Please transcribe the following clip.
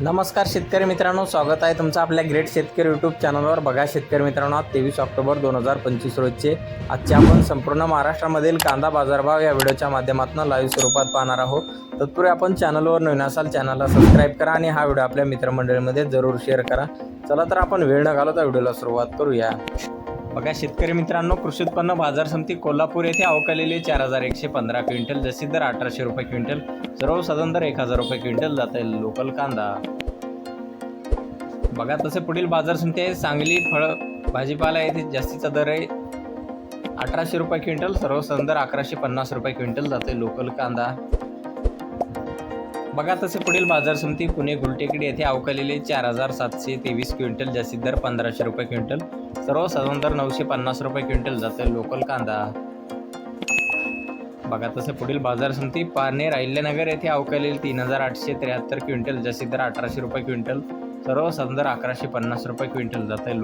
नमस्कार शेतकरी मित्रांनो स्वागत आहे तुमचं आपल्या ग्रेट शेतकरी यूट्यूब चॅनलवर बघा शेतकरी मित्रांनो आज तेवीस ऑक्टोबर दोन हजार पंचवीस रोजचे आजचे आपण संपूर्ण महाराष्ट्रामधील कांदा बाजारभाव या व्हिडिओच्या माध्यमातून लाईव्ह स्वरूपात पाहणार आहोत. तत्पूर्वी आपण चॅनलवर नवीन असाल चॅनलला सबस्क्राईब करा आणि हा व्हिडिओ आपल्या मित्रमंडळीमध्ये जरूर शेअर करा. चला तर आपण वेळ न घालवता व्हिडिओला सुरुवात करूया. बघा शेतकरी मित्रांनो कृषी उत्पन्न बाजार समिती कोल्हापूर येथे अवकालेले चार हजार एकशे पंधरा क्विंटल जशी दर अठराशे रुपये क्विंटल सर्वसाधारण दर एक हजार रुपये क्विंटल जात आहे लोकल कांदा. बघा तसे पुढील बाजार समिती आहे. सांगली फळ भाजीपाला येथे जास्तीचा दर आहे अठराशे रुपये क्विंटल सर्वसाधारण दर अकराशे पन्नास रुपये क्विंटल जाते लोकल कांदा. बघा तसे पुढील बाजार समिती पुणे गुलटेकडी येथे अवकालेले चार हजार सातशे तेवीस क्विंटल जास्तीत दर पंधराशे रुपये क्विंटल सर्वसाधारण दर नऊशे पन्नास रुपये क्विंटल जाते लोकल कांदा. बघा तसे पुढील बाजार समिती पारनेर अहिल्यानगर येथे अवकालेले तीन हजार आठशे त्र्याहत्तर क्विंटल जास्तीत दर अठराशे रुपये क्विंटल सर्वसाधारण दर अकराशे पन्नास रुपये क्विंटल जाते